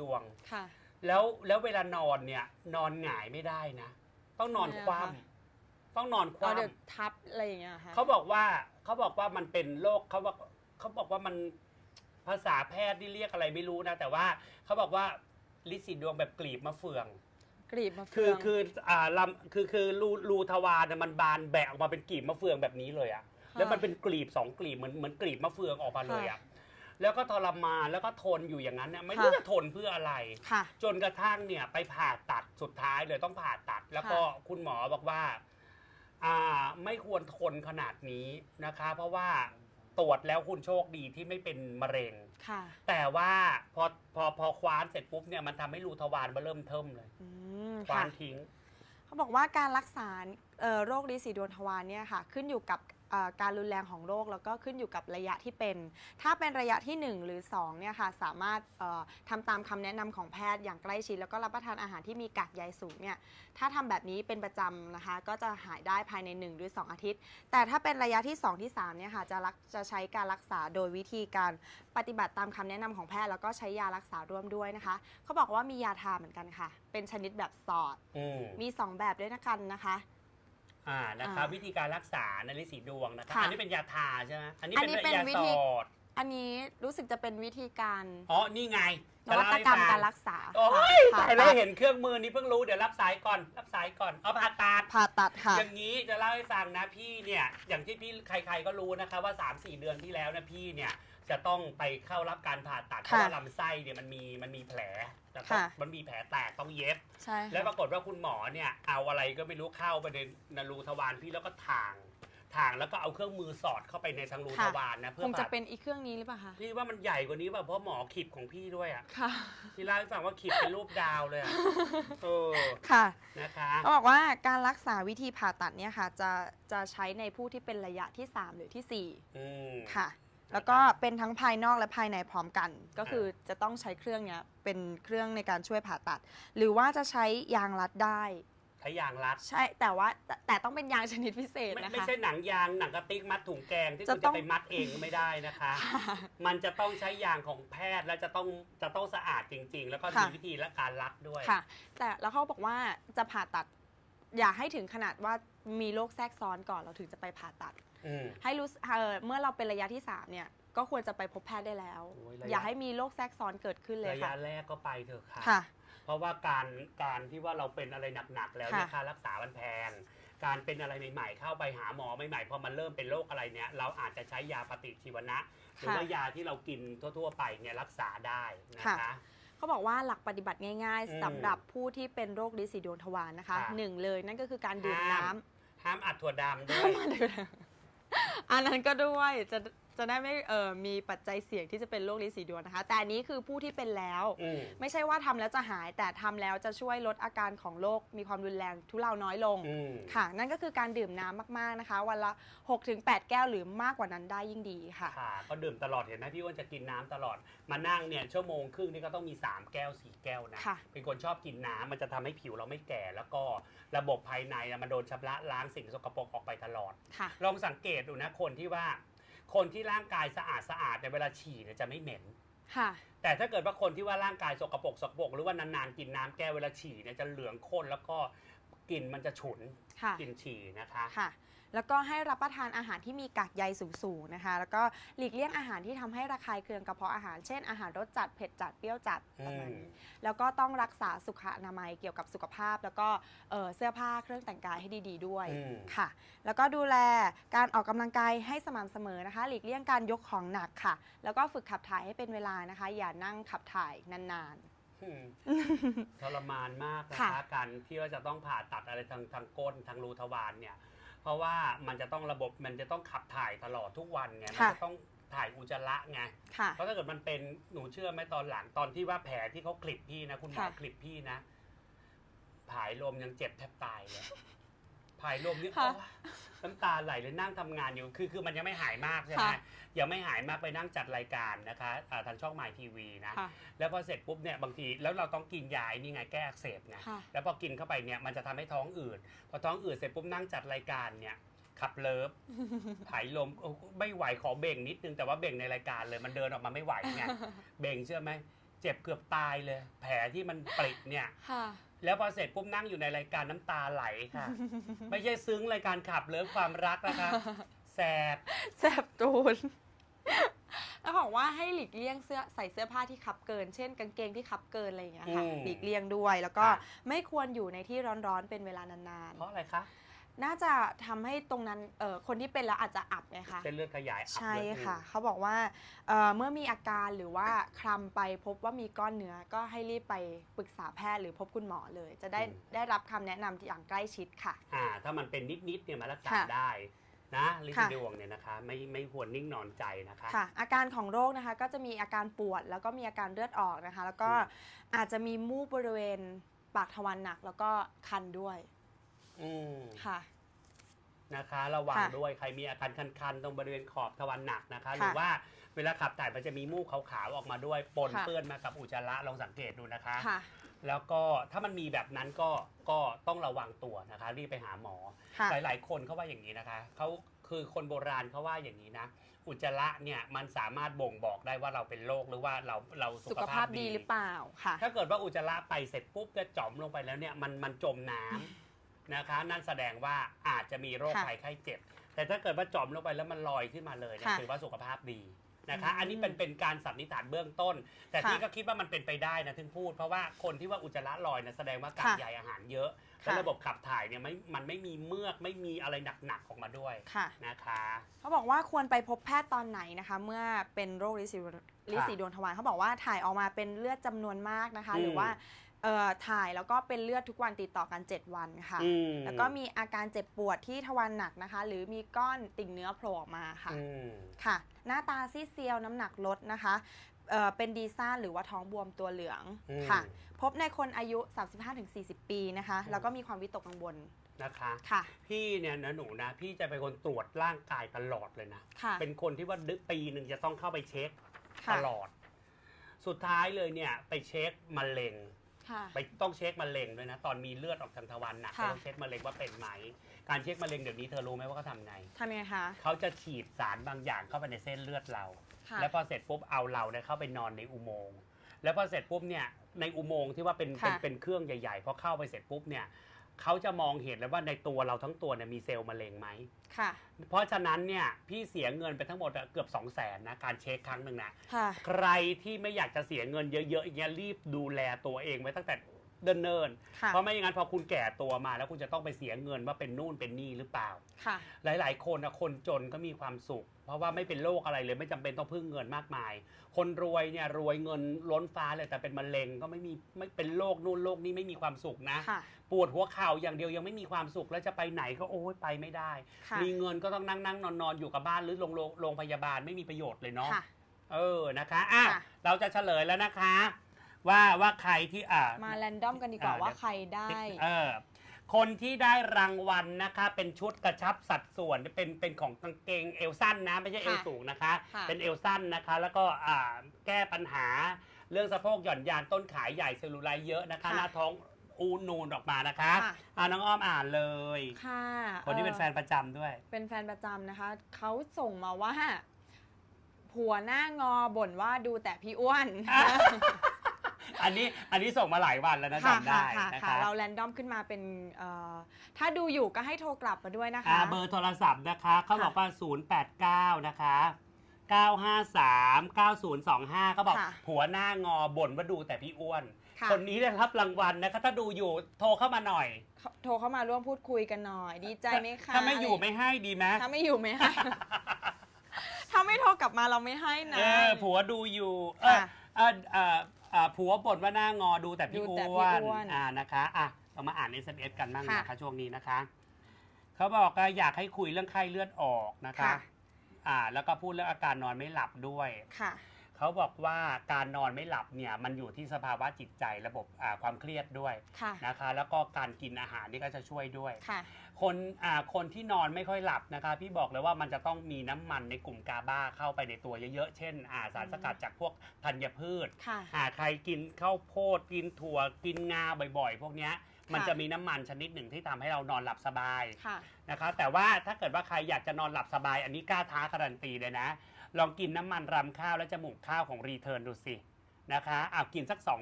ดวง ค่ะ แล้วแล้วเวลานอนเนี่ย นอนหงายไม่ได้นะ ต้องนอนคว่ทำไมอะคะำต้องนอนคเอาว่เดี๋ยวทับอะไรอย่างเงี้ยเหรอค่ะำเขาบอกว่าเขาบอกว่ามันเป็นโรคเขาบอกเขาบอกว่ามันภาษาแพทย์ที่เรียกอะไรไม่รู้นะ แต่ว่าเขาบอกว่าลิสีดวงแบบกลีบมะเฟือง กรีบมาคืเฟืออง คืออ่าลำคือคือรูรูทวารน่ะมันบานแบะออกมาเป็นกลีบมะเฟืองแบบนี้เลยอะแล้วมันเป็นกลีบสองกลีบเหมือนเหมือนกลีบมะเฟืองออกมาเลยอะ แล้วก็ทรมานแล้วก็ทนอยู่อย่างนั้นเนี่ยไม่รู้จะทนเพื่ออะไร ค่ะ จนกระทั่งเนี่ยไปผ่าตัดสุดท้ายเลยต้องผ่าตัด แล้วก็คุณหมอบอกว่าอ่าไม่ควรทนขนาดนี้นะคะ เพราะว่าตรวจแล้วคุณโชคดีที่ไม่เป็นมะเร็ง ค่ะ แต่ว่าพอพอพอคว้านเสร็จปุ๊บเนี่ยมันทำให้รูทวารมันเริ่มเทิมเลย อืมคว้าค่ะนทิ้ง เขาบอกว่าการรักษาเอ่อโรคลิสีดวงทวารเนี่ยค่ะ ขึ้นอยู่กับเอ่อ การรุนแรงของโรคแล้วก็ขึ้นอยู่กับระยะที่เป็น ถ้าเป็นระยะที่ 1 หรือ2เนี่ยค่ะสามารถเอ่อทำตามคำแนะนำของแพทย์อย่างใกล้ชิด แล้วก็รับประทานอาหารที่มีกากใยสูงเนี่ยถ้าทำแบบนี้เป็นประจำนะคะ ก็จะหายได้ภายใน 1 หรือ 2 อาทิตย์ แต่ถ้าเป็นระยะที่ 2 ที่3เนี่ยค่ะจะรักจะใช้การรักษาโดยวิธีการปฏิบัติตามคำแนะนำของแพทย์แล้วก็ใช้ยารักษาร่วมด้วยนะคะเขาบอกว่ามียาทาเหมือนกันค่ะ เป็นชนิดแบบสอดอืมมี 2 แบบด้วยนะกันนะคะ อ่านะคะอ่าวิธีการรักษาในลิสีดวงนะคะค่ะอันนี้เป็นยาทาใช่ไหมอันนี้อันนี้เป็นเป็นยาวิสธี อดอันนี้รู้สึกจะเป็นวิธีการอ๋อนี่ไงนวัตกรรมการรักษาโอ้ยค่ะตายแล้วเห็นเครื่องมือนี้เพิ่งรู้เดี๋ยวรับสายก่อนรับสายก่อนเอาผ่าตัด ผ่าตัดค่ะ อย่างนี้จะเล่าให้ฟังนะพี่เนี่ยอย่างที่พี่ใครๆก็รู้นะคะว่า 3-4 เดือนที่แล้วนะพี่เนี่ย จะต้องไปเข้ารับการผ่าตัดเพค่ะราะว่าลำไส้เนี่ยมันมีมันมีแผลแล้วก็ค่ะ มันมีแผลแตกต้องเย็บ ใช่แล้วปค่ะรากฏว่าคุณหมอเนี่ยเอาอะไรก็ไม่รู้เข้าไปในนรูทวารพี่แล้วก็ถ่างถ่างแล้วก็เอาเครื่องมือสอดเข้าไปในทางรูทวารนะเพื่คองจะผ่าเป็นอีกเครื่องนี้หรือเปล่าคะพี่ว่ามันใหญ่กว่านี้ป่ะเพราะหมอขีดของพี่ด้วยอะค่ะ พี่เล่าให้ฟังว่าขีดเป็นรูปดาวเลยอะเออค่ะนะคะเขาบอกว่าการรักษาวิธีผ่าตัดเนี่ยค่ะ จะจะใช้ในผู้ที่เป็นระยะที่ 3 หรือที่อืม 4 ค่ะ แล้วก็เป็นทั้งภายนอกและภายในพร้อมกัน ก็คือจะต้องใช้เครื่องเนี้ยเป็นเครื่องในการช่วยผ่าตัด หรือว่าจะใช้ยางรัดได้ ใช้ยางรัด ใช่แต่ว่าแต่แต่ต้องเป็นยางชนิดพิเศษไม่นะคะ ไม่ใช่หนังยางหนังกระติกมัดถุงแกงที่จะคุณต้จะอง ไปมัดเองก็ไม่ได้นะคะ ค่ะ มันจะต้องใช้ยางของแพทย์และจะต้องจะต้องสะอาดจริง ๆ แล้วก็ค่ะมีวิธีและการรัดด้วย ค่ะ แต่แล้วเขาบอกว่าจะผ่าตัด อย่าให้ถึงขนาดว่ามีโรคแทรกซ้อนก่อนเราถึงจะไปผ่าตัดอืม ให้รู้สึกเอ่อเมื่อเราเป็นระยะที่ 3 เนี่ย ก็ควรจะไปพบแพทย์ได้แล้วโอ้ยระยะอย่าให้มีโรคแทรกซ้อนเกิดขึ้นเลยระยะค่ะแรกก็ไปเถอะค่ะค่ะ เพราะว่าการการที่ว่าเราเป็นอะไรหนักๆแล้วเนี่ยค่ะค่ารักษามันแพงการเป็นอะไรใหม่ๆ เข้าไปหาหมอใหม่ๆ พอมันเริ่มเป็นโรคอะไรเนี่ย เราอาจจะใช้ยาปฏิชีวนะ หรือว่ายาที่เรากินทั่วๆ ไปเนี่ยรักษาได้นะคะเขาบอกว่าหลักปฏิบัติง่ายอืมๆสำหรับผู้ที่เป็นโรคลินสีดวงทวารนะคะค่ะหนึ่งเลยนั่นก็คือการดื่มห้ามน้ำห้ามอัดถั่วดำด้วย อันนั้นก็ด้วยจะ จะได้ไม่เอ่อมีปัจจัยเสี่ยงที่จะเป็นโรคลิ้นสีดวงนะคะ แต่อันนี้คือผู้ที่เป็นแล้ว อืม ไม่ใช่ว่าทำแล้วจะหายแต่ทำแล้วจะช่วยลดอาการของโรคมีความรุนแรงทุเลาน้อยลง อืม ค่ะ นั่นก็คือการดื่มน้ำมากๆนะคะ วันละ 6-8 แก้วหรือมากกว่านั้นได้ยิ่งดีค่ะ ค่ะก็ดื่มตลอดเห็นไหมพี่อ้วนจะกินน้ำตลอดมานั่งเนี่ยชั่วโมงครึ่งนี่ก็ต้องมี 3 แก้ว 4 แก้วนะ ค่ะ เป็นคนชอบกินน้ำมันจะทำให้ผิวเราไม่แก่ แล้วก็ระบบภายในอะมันโดนชำระล้างสิ่งสกปรกออกไปตลอด ค่ะ ลองสังเกตดูนะคนที่ว่า คนที่ร่างกายสะอาดสะอาดในยเวลาฉี่เนี่ยจะไม่เหม็น ค่ะ แต่ถ้าเกิดว่าคนที่ว่าร่างกายสกปรกสกปรกหรือว่านานๆกินน้ำแก้วเวลาฉี่เนี่ยจะเหลืองข้นแล้วก็ กลิ่นมันจะฉุนค่ะ กลิ่นฉี่นะคะค่ะ แล้วก็ให้รับประทานอาหารที่มีกากใยสูงๆนะคะ แล้วก็หลีกเลี่ยงอาหารที่ทำให้ระคายเคืองกระเพาะอาหาร เช่นอาหารรสจัด เผ็ดจัด เปรี้ยวจัดประมาณนี้ แล้วก็ต้องรักษาสุขอนามัยเกี่ยวกับสุขภาพ แล้วก็เอ่อเสื้อผ้าเครื่องแต่งกายให้ดี ๆ ด้วย อืม ค่ะ แล้วก็ดูแลการออกกำลังกายให้สม่ำเสมอนะคะ หลีกเลี่ยงการยกของหนักค่ะ แล้วก็ฝึกขับถ่ายให้เป็นเวลานะคะ อย่านั่งขับถ่ายนานอืม ทรมานมากนะค่ะคะการที่ว่าจะต้องผ่าตัดอะไรทางทางก้นทางรูทวารเนี่ย เพราะว่ามันจะต้องระบบมันจะต้องขับถ่ายตลอดทุกวันไงมัค่ะ จะต้องถ่ายอุจจาระไงๆค่ะ เพราะถ้าเกิดมันเป็นหนูเชื่อไหมตอนหลังตอนที่ว่าแผลที่เขาคลิปพี่นะ คุณหมอค่ะ คลิปพี่นะผายลมยังเจ็บแทบตายเลย ผายลมนี่ค่ะโอ๊ยน้ำตาไหลเลยนั่งทำงานอยู่คือคือมันยังไม่หายมากใช่ไหมค่ะ ยังไม่หายมากไปนั่งจัดรายการนะคะอ่าทางช่องหมายทีวีนะ ค่ะ แล้วพอเสร็จปุ๊บเนี่ยบางทีแล้วเราต้องกินยาไอ้นี่ไงแก้อักเสบไงค่ะแล้วพอกินเข้าไปเนี่ยมันจะทำให้ท้องอืดพอท้องอืดเสร็จปุ๊บนั่งจัดรายการเนี่ยขับเลิฟ ผายลมโอ้ไม่ไหวขอเบ่งนิดนึงแต่ว่าเบ่งในรายการเลยมันเดินออกมาไม่ไหวไง เบ่งเชื่อไหมเจ็บเกือบตายเลย แผลที่มันปริเนี่ย ค่ะ แล้วพอเสร็จปุ๊บนั่งอยู่ในรายการน้ำตาไหลค่ะ ไม่ใช่ซึ้งรายการขับเลิฟความรักนะคะแสบแสบตูน แล้วบอกว่าให้หลีกเลี่ยงเสื้อใส่เสื้อผ้าที่คับเกิน เช่น กางเกงที่คับเกินอะไรอย่างเงี้ยค่ะ อืมหลีกเลี่ยงด้วย แล้วก็ค่ะ ไม่ควรอยู่ในที่ร้อนๆเป็นเวลานานเพราะอะไรคะ ๆ น่าจะทำให้ตรงนั้นเอ่อคนที่เป็นแล้วอาจจะอับไงคะเส้นเลือดขยายอับใช่เลือดค่ะอืมเขาบอกว่าเอ่อเมื่อมีอาการหรือว่าคลำไปพบว่ามีก้อนเนื้อก็ให้รีบไปปรึกษาแพทย์หรือพบคุณหมอเลย จะได้ได้รับคำแนะนำอย่างใกล้ชิดค่ะ อ่า ถ้ามันเป็นนิดๆเนี่ยมารักษาค่ะได้นะลิค่ะซิดวงเนี่ยนะคะ ไม่ไม่ควรนิ่งนอนใจนะคะ ค่ะ อาการของโรคนะคะก็จะมีอาการปวด แล้วก็มีอาการเลือดออกนะคะ แล้วก็อืม อาจจะมีมูกบริเวณปากทวารหนักแล้วก็คันด้วย อืมค่ะ นะคะระวังค่ะด้วยใครมีอาการคันๆ ตรงบริเวณขอบทวารหนักนะคะค่ะหรือว่าเวลาขับถ่ายมันจะมีมูกขาวๆออกมาด้วยปนค่ะ เปื้อนมากับอุจจาระลองสังเกตดูนะคะ ค่ะ แล้วก็ถ้ามันมีแบบนั้นก็ก็ต้องระวังตัวนะคะ รีบไปหาหมอ ค่ะ หลายๆ คนเขาว่าอย่างนี้นะคะเขาคือคนโบราณเขาว่าอย่างนี้นะ อุจจาระเนี่ยมันสามารถบ่งบอกได้ว่าเราเป็นโรคหรือว่าเราเราสุสุขขภาภาพพดีดีหรือเปล่าค่ะ ถ้าเกิดว่าอุจจาระไปเสร็จปุ๊บจะจ่อมลงไปแล้วเนี่ยมันมันจมน้ำ นะคะ นั่นแสดงว่าอาจจะมีโรคค่ะภัยไข้เจ็บ แต่ถ้าเกิดว่าจ่อมลงไปแล้วมันลอยขึ้นมาเลยเนี่ยค่ะถือว่าสุขภาพดีนะคะอืมอันนี้เป็นเป็นการสันนิษฐานเบื้องต้น แต่ค่ะพี่ก็คิดว่ามันเป็นไปได้นะถึงพูด เพราะว่าคนที่ว่าอุจจาระลอยนะแสดงว่ากากค่ะใยอาหารเยอะค่ะแล้วระบบขับถ่ายเนี่ยไม่มันไม่มีเมือกไม่มีอะไรหนักๆออกมาด้วยค่ะ นะคะ เขาบอกว่าควรไปพบแพทย์ตอนไหนนะคะ เมื่อเป็นโรคลินสีลินสีดวงทวารเขาบอกว่าถ่ายออกมาเป็นเลือดจำนวนมากนะคะ อืม หรือว่า เอ่อถ่ายแล้วก็เป็นเลือดทุกวันติดต่อกัน 7 วันค่ะ อืมแล้วก็มีอาการเจ็บปวดที่ทวารหนักนะคะ หรือมีก้อนติ่งเนื้อโผล่ออกมาค่ะ อืมค่ะ หน้าตาซีดเซียวน้ำหนักลดนะคะเอ่อเป็นดีซ่านหรือว่าท้องบวมตัวเหลืองอืมค่ะ พบในคนอายุ 35-40 ปีนะคะอืมแล้วก็มีความวิตกกังวลนะคะ ค่ะพี่เนี่ยนะหนูนะพี่จะเป็นคนตรวจร่างกายตลอดเลยนะ ค่ะเป็นคนที่ว่าดึกปีหนึ่งจะต้องเข้าไปเช็คค่ะตลอด สุดท้ายเลยเนี่ย ไปเช็คมะเร็ง ค่ะ ไปต้องเช็คมะเร็งด้วยนะ ตอนมีเลือดออกทางทวารหนักค่ะ ก็ต้องเช็คมะเร็งว่าเป็นไหม การเช็คมะเร็งเดี๋ยวนี้เธอรู้ไหมว่าเขาทำไงทำยังไงคะ เขาจะฉีดสารบางอย่างเข้าไปในเส้นเลือดเรา ค่ะ แล้วพอเสร็จปุ๊บเอาเราเนี่ยเข้าไปนอนในอุโมงค์แล้วพอเสร็จปุ๊บเนี่ยในอุโมงค์ที่ว่าเป็นเป็นค่ะ เป็นเครื่องใหญ่ๆพอเข้าไปเสร็จปุ๊บเนี่ย เขาจะมองเห็นแล้วว่าในตัวเราทั้งตัวเนี่ยมีเซลล์มะเร็งไหม ค่ะ เพราะฉะนั้นเนี่ยพี่เสียเงินไปทั้งหมดอะเกือบ2 0 0แสนนะการเช็คครั้งหนึ่งนะ ค่ะ ใครที่ไม่อยากจะเสียเงินเยอะๆอย่างเงี้ยรีบดูแลตัวเองไว้ตั้งแต่ เนิ่นๆค่ะเพราะไม่อย่างนั้นพอคุณแก่ตัวมาแล้วคุณจะต้องไปเสียเงินว่าเป็นนู่นเป็นนี่หรือเปล่า ค่ะ หลาย ๆ คนนะคนจนก็มีความสุข เพราะว่าไม่เป็นโรคอะไรเลยไม่จำเป็นต้องพึ่งเงินมากมาย คนรวยเนี่ยรวยเงินล้นฟ้าเลยแต่เป็นมะเร็งก็ไม่มีไม่เป็นโรคนู่นโรคนี้ไม่มีความสุขนะ ค่ะ ปวดหัวเข่าอย่างเดียวยังไม่มีความสุขแล้วจะไปไหนก็โอ้ยไปไม่ได้ ค่ะมีเงินก็ต้องนั่งนั่งนอนนอนอยู่กับบ้านหรือโรงโรงโรงพยาบาลไม่มีประโยชน์เลยเนาะค่ะ เออนะคะอะค่ะ เราจะเฉลยแล้วนะคะ ว่าว่าใครที่อ่ามาแรนดอมกันดีกว่าอ่าว่าใครได้เออคนที่ได้รางวัลนะคะ เป็นชุดกระชับสัดส่วนเป็นเป็นของกางเกงเอวสั้นนะไม่ใช่เอวค่ะสูงนะคะค่ะเป็นเอวสั้นนะคะ แล้วก็อ่าแก้ปัญหาเรื่องสะโพกหย่อนยานต้นขาใหญ่เซลลูไลท์เยอะนะคะค่ะหน้าท้องอูนูนออกมานะคะค่ะอ่าน้องอ้อมอ่านเลยค่ะคนที่เป็นอ่อแฟนประจำด้วย เป็นแฟนประจำนะคะเขาส่งมาว่าผัวหน้างอบ่นว่าดูแต่พี่อ้วน อะอันนี้อันนี้ส่งมาหลายวันแล้วนะค่ะจำได้ค่ะนะค่ะคะเราแรนดอมขึ้นมาเป็นเอ่อถ้าดูอยู่ก็ให้โทรกลับมาด้วยนะคะ อ่าเบอร์โทรศัพท์นะคะ เขาบอกว่า 089 นะคะ 953 9025เขาบอกค่ะผัวหน้างอบ่นว่าดูแต่พี่อ้วน ค่ะ คนนี้ได้รับรางวัลนะคะ ถ้าดูอยู่โทรเข้ามาหน่อยโทรเข้ามาร่วมพูดคุยกันหน่อย ดีใจไหมคะถ้าไม่อยู่ไม่ให้ดีไหม ถ้าไม่อยู่ไหมคะถ้าไม่โทรกลับมาเราไม่ให้นะ เออผัวดูอยู่ เออค่ะ เออเออเอ่อผัวบ่นว่าหน้างอดูแต่พี่ดูแต่พี่อ้วนอ้วน อ่านะคะอะเรามาอ่าน SMS กันบ้างค่ะนะคะช่วงนี้นะคะ เขาบอกว่าอยากให้คุยเรื่องไข้เลือดออกนะคะ ค่ะ อ่า แล้วก็พูดเรื่องอาการนอนไม่หลับด้วย ค่ะ เขาบอกว่าการนอนไม่หลับเนี่ยมันอยู่ที่สภาวะจิตใจระบบอ่าความเครียดด้วยค่ะนะคะ แล้วก็การกินอาหารนี่ก็จะช่วยด้วยค่ะคนอ่าคนที่นอนไม่ค่อยหลับนะคะ พี่บอกเลยว่ามันจะต้องมีน้ำมันในกลุ่มกาบาเข้าไปในตัวเยอะๆ เช่นอ่าสารสกัดจากพวกธัญพืชค่ะอ่าใครกินข้าวโพดกินถั่วกินงาบ่อยๆ พวกเนี้ยมันจะมีน้ำมันชนิดหนึ่งที่ทำให้เรานอนหลับสบายค่ะนะคะ แต่ว่าถ้าเกิดว่าใครอยากจะนอนหลับสบาย อันนี้กล้าท้าการันตีเลยนะ ลองกินน้ำมันรำข้าวและจมูกข้าวของรีเทิร์นดูสินะคะเอากินสักสอง